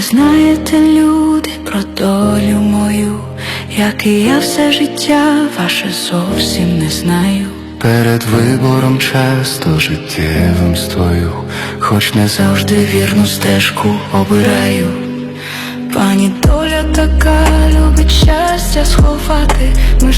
знаєте, люди, про долю мою, як і я все життя ваше зовсім не знаю. Перед вибором часто життєвим стою, хоч не завжди Завжди вірну стежку обираю. Пані доля така любить щастя сховати. Ми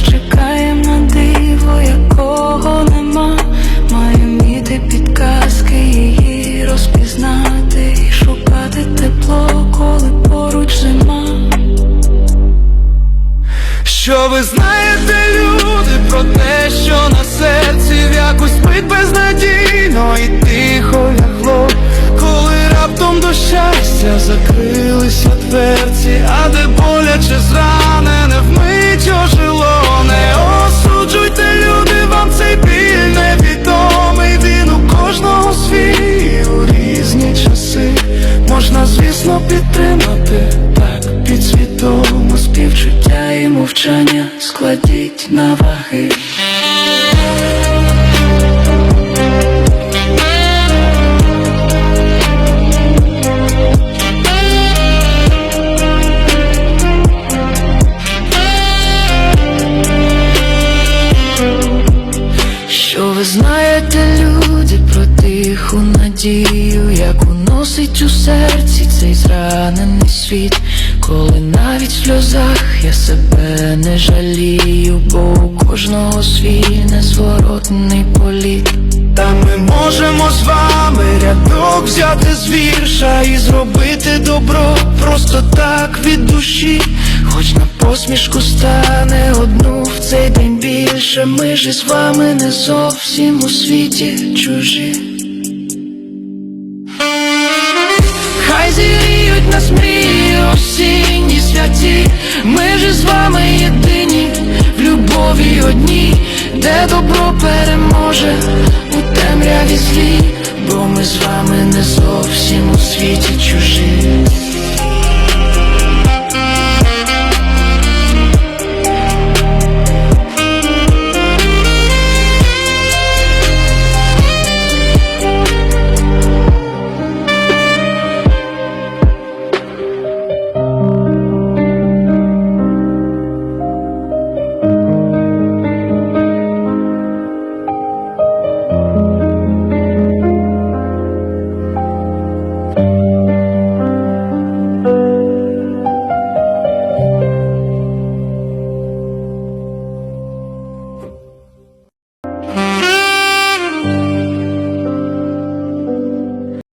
Що ви знаєте, люди, про те, що на серці в якусь мить безнадійно і тихо лягло, коли раптом до щастя закрилися дверці, а де боляче зранене вмить ожило, не осуджуйте, люди, вам цей біль невідомий, він у кожного свій у різні часи. Можна, звісно, підтримати мовчання складіть на ваги. Що ви знаєте, люди, про тиху надію, як уносить у серці цей зранений світ, коли навіть в сльозах я себе не жалію, бо у кожного свій незворотний політ. Та ми можемо з вами рядок взяти з вірша і зробити добро просто так від душі, хоч на посмішку стане одну в цей день більше. Ми ж із вами не зовсім у світі чужі. Одній, де добро переможе у темряві злі, бо ми з вами не зовсім у світі чужі.